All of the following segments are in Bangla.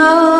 নমো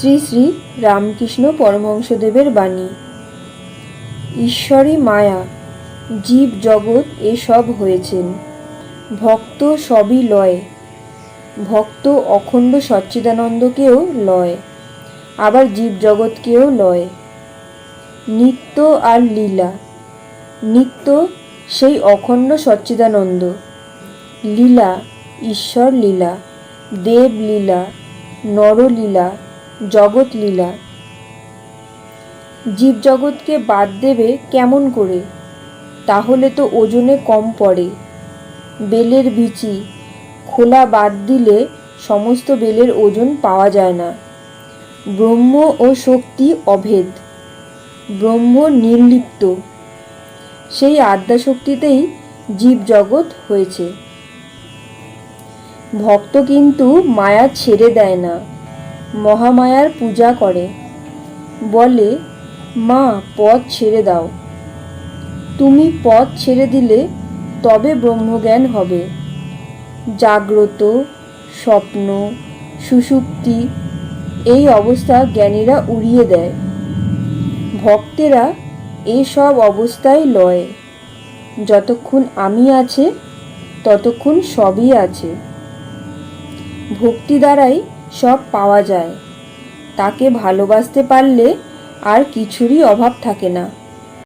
শ্রী শ্রী রামকৃষ্ণ পরমহংসদেবের বাণী। ঈশ্বরী মায়া, জীব জগৎ এসব হয়েছেন। ভক্ত সবই লয়, ভক্ত অখণ্ড সচ্চিদানন্দকেও লয়, আবার জীব জগৎকেও লয়। নিত্য আর লীলা, নিত্য সেই অখণ্ড সচ্চিদানন্দ। লীলা, ঈশ্বর লীলা, দেব লীলা নরলীলা জগৎ লীলা জীবজগৎকে বাদ দেবে কেমন করে? তাহলে তো ওজনে কম পড়ে। বেলের বিচি, খোলা বাদ দিলে সমস্ত বেলের ওজন পাওয়া যায় না। ব্রহ্ম ও শক্তি অভেদ, ব্রহ্ম নির্লিপ্ত। সেই আদ্যাশক্তিতেই জীবজগৎ হয়েছে। ভক্ত কিন্তু মায়া ছেড়ে দেয় না। মহামায়ার পূজা করে। বলে, মা, পথ ছেড়ে দাও। তুমি পথ ছেড়ে দিলে তবে ব্রহ্মজ্ঞান হবে। জাগ্রত, স্বপ্ন সুষুপ্তি এই অবস্থা জ্ঞানীরা উড়িয়ে দেয়। ভক্তেরা এসব অবস্থায় লয়। যতক্ষণ আমি আছে, ততক্ষণ সবই আছে। ভক্তি দ্বারাই সব পাওয়া যায়। তাকে ভালোবাসতে পারলে আর কিছুরই অভাব থাকে না।